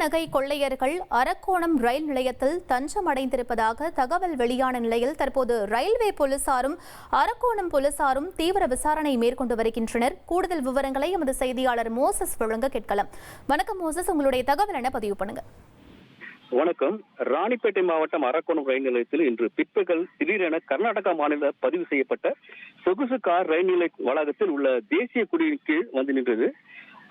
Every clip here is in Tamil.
நகை கொள்ளையர்கள் அரக்கோணம் ரயில் நிலையத்தில் தஞ்சம் அடைந்திருப்பதாக தகவல் வெளியான நிலையில் தற்போது ரயில்வே போலீசாரும் அரக்கோணம் போலீசாரும் தீவிர விசாரணை மேற்கொண்டு வருகின்றனர். கூடுதல் விவரங்களை எமது செய்தியாளர் மோசஸ் வழங்க கேட்கலாம். வணக்கம் மோசஸ் உங்களுடைய தகவல் என பதிவு பண்ணுங்க? வணக்கம். ராணிப்பேட்டை மாவட்டம் அரக்கோணம் ரயில் நிலையத்தில் இன்று பிற்பகல் திடீரென கர்நாடகா மாநில பதிவு செய்யப்பட்ட சொகுசு கார் ரயில் நிலைய வளாகத்தில் உள்ள தேசிய குடியின் கீழ் வந்து நின்றது.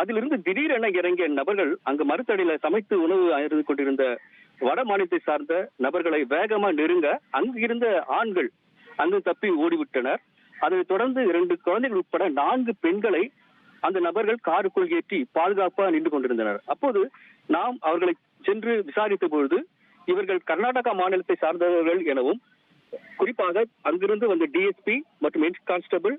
அதிலிருந்து திடீரென இறங்கிய நபர்கள் அங்கு மறுத்தடியில சமைத்து உணவு அருந்து கொண்டிருந்த வட மாநிலத்தை சார்ந்த நபர்களை வேகமா நெருங்க அங்கு இருந்த ஆண்கள் அங்கு தப்பி ஓடிவிட்டனர். அதைத் தொடர்ந்து இரண்டு குழந்தைகள் உட்பட நான்கு பெண்களை அந்த நபர்கள் காருக்குள் ஏற்றி பாதுகாப்பாக நின்று கொண்டிருந்தனர். அப்போது நாம் அவர்களை சென்று விசாரித்த பொழுது இவர்கள் கர்நாடகா மாநிலத்தை சார்ந்தவர்கள் எனவும் குறிப்பாக அங்கிருந்து வந்த டிஎஸ்பி மற்றும் ஹெட் கான்ஸ்டபிள்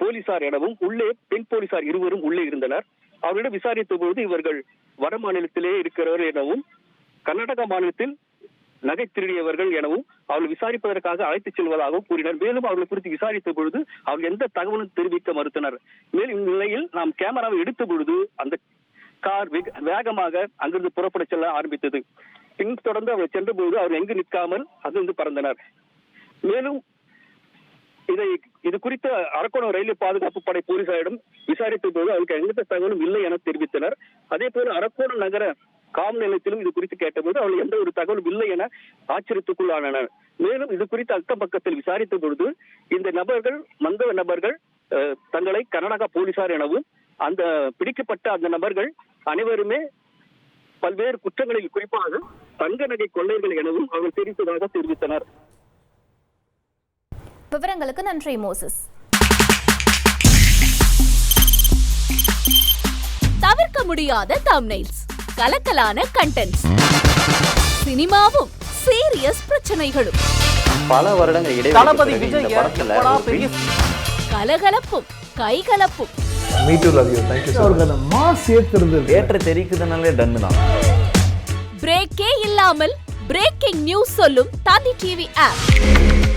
போலீசார் எனவும் உள்ளே பெண் போலீசார் இருவரும் உள்ளே இருந்தனர். அவரிடம் விசாரித்த போது இவர்கள் வட மாநிலத்திலே இருக்கிறவர்கள் எனவும் கர்நாடகா மாநிலத்தில் நகை திருடியவர்கள் எனவும் அவர்கள் விசாரிப்பதற்காக அழைத்துச் செல்வதாகவும் கூறினர். மேலும் அவர்கள் குறித்து விசாரித்த பொழுது அவர்கள் எந்த தகவலும் தெரிவிக்க மறுத்தனர். மேலும் இந்நிலையில் நாம் கேமராவை எடுத்த பொழுது அந்த கார் வேகமாக அங்கிருந்து புறப்பட செல்ல ஆரம்பித்தது. பின் தொடர்ந்து அவர் சென்ற அவர் எங்கு நிற்காமல் அங்கிருந்து பறந்தனர். மேலும் இதை இது குறித்த அரக்கோணம் ரயில்வே பாதுகாப்பு படை போலீசாரிடம் விசாரித்த போது அவருக்கு எந்த தகவலும் இல்லை என தெரிவித்தனர். அதே போல அரக்கோணம் நகர காவல் நிலையத்திலும் இது குறித்து கேட்டபோது அவர்கள் எந்த ஒரு தகவலும் இல்லை என ஆச்சரியத்துக்குள்ளானனர். மேலும் இது குறித்து அக்கம் பக்கத்தில் விசாரித்த பொழுது இந்த நபர்கள் மந்தவ நபர்கள் தங்களை கர்நாடகா போலீசார் எனவும் அந்த பிடிக்கப்பட்ட அந்த நபர்கள் அனைவருமே பல்வேறு குற்றங்களில் குறிப்பாக தங்க நகை கொள்ளையர்கள் எனவும் அவர்கள் தெரிவித்ததாக தெரிவித்தனர். விவரங்களுக்கு நன்றி மோசஸ். தவிர்க்க முடியாத தம்னைல்ஸ் கலக்கலான கண்டென்ட்ஸ் சினிமாவும் சீரியஸ் பிரச்சனைகளும். பல வருடங்கள் இடைவெளி கலகலப்பும் கைகலப்பும். பிரேக்கே இல்லாமல் பிரேக்கிங் நியூஸ் சொல்லும் தந்தி டிவி ஆப்